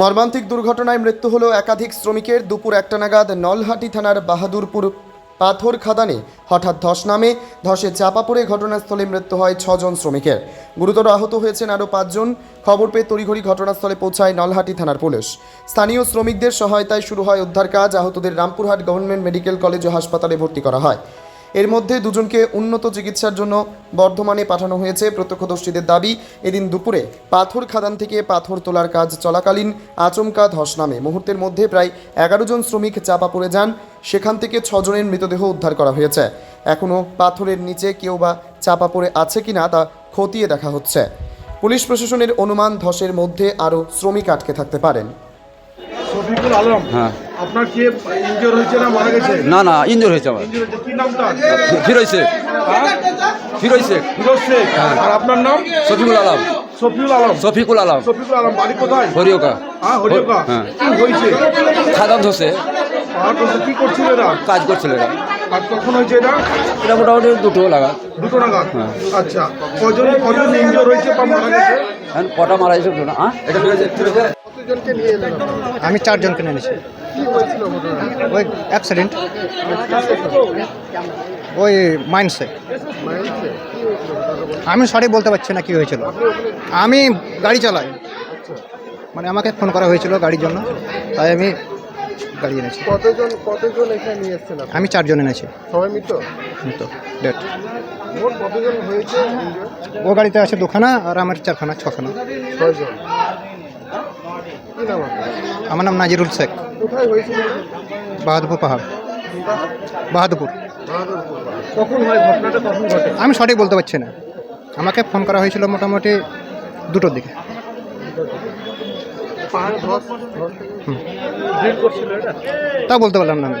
মর্মান্তিক দুর্ঘটনায় মৃত্যু হলো একাধিক শ্রমিকের। দুপুর একটা নাগাদ নলহাটি থানার বাহাদুরপুর পাথর খাদানে হঠাৎ ধস নামে। ধসে চাপা পড়ে ঘটনাস্থলে মৃত্যু হয় ছজন শ্রমিকের। গুরুতর আহত হয়েছেন আরও পাঁচজন। খবর পেয়ে তড়িঘড়ি ঘটনাস্থলে পৌঁছায় নলহাটি থানার পুলিশ। স্থানীয় শ্রমিকদের সহায়তায় শুরু হয় উদ্ধার কাজ। আহতদের রামপুরহাট গভর্নমেন্ট মেডিকেল কলেজ ও হাসপাতালে ভর্তি করা হয়। এর মধ্যে দুজনকে উন্নত চিকিৎসার জন্য বর্ধমানে পাঠানো হয়েছে প্রত্যক্ষদর্শীদের দাবি। এদিন দুপুরে পাথর খাদান থেকে পাথর তোলার কাজ চলাকালীন আচমকা ধস নামে। মুহূর্তের মধ্যে প্রায় এগারো জন শ্রমিক চাপা পড়ে যান। সেখান থেকে ছজনের মৃতদেহ উদ্ধার করা হয়েছে। এখনও পাথরের নিচে কেউ বা চাপা পড়ে আছে কি না তা খতিয়ে দেখা হচ্ছে। পুলিশ প্রশাসনের অনুমান ধসের মধ্যে আরও শ্রমিক আটকে থাকতে পারেন। শফিকুল আলম হ্যাঁ। আপনার কে ইনজোর হয়েছে না মারা গেছে? না না ইঞ্জুর হয়েছে আমার। হয়েছে। কি নাম তার? ফিরোজ শেখ ফিরোজ শেখ ফিরোজ শেখ আর আপনার নাম? শফিকুল আলম। আলম। শফিকুল আলম। শফিকুল আলম বাড়ি কোথায়? হরিওকা। হ্যাঁ হরিকা হ্যাঁ। কি হয়েছে? খাদান ধসে কি করছিল এরা? কাজ করছিল এরা। আর কখন হয়েছে এটা এটা মোটামুটি দুটো লাগা দুটো নাগাদ? হ্যাঁ। আচ্ছা। কজন কজন ইনজোর হয়েছে বা মারা গেছে? কটা মারা গেছে? না। হ্যাঁ? এটা ফিরোজ ফিরোজ কতজনকে নিয়ে এলেন আমি চারজনকে এনেছি। কি ওই অ্যাক্সিডেন্ট ওই মাইন্ডসে। আমি সঠিক বলতে পারছি না কি হয়েছিল। আমি গাড়ি চালাই। মানে আমাকে ফোন করা হয়েছিল গাড়ির জন্য। তাই আমি গাড়ি এনেছি। কতজন কতজন এখানে নিয়ে এসছেন আপনি? আমি চারজন এনেছি। সবাই মৃত? তো ডেট মোট কতজন হয়েছে? ও গাড়িতে আছে দুখানা আর আমার চারখানা ছখানা। ছয়জন। কি নাম আমার নাম নাজিরুল শেখ। কোথায় হয়েছিল বাহাদুরপুর পাহাড়। বাহাদুরপুর। বাহাদুরপুর কখন হয়? ঘটনাটা কখন ঘটে? আমি সঠিক বলতে পারছি না। আমাকে ফোন করা হয়েছিল মোটামুটি দুটোর দিকে। তা বলতে পারলাম না আমি।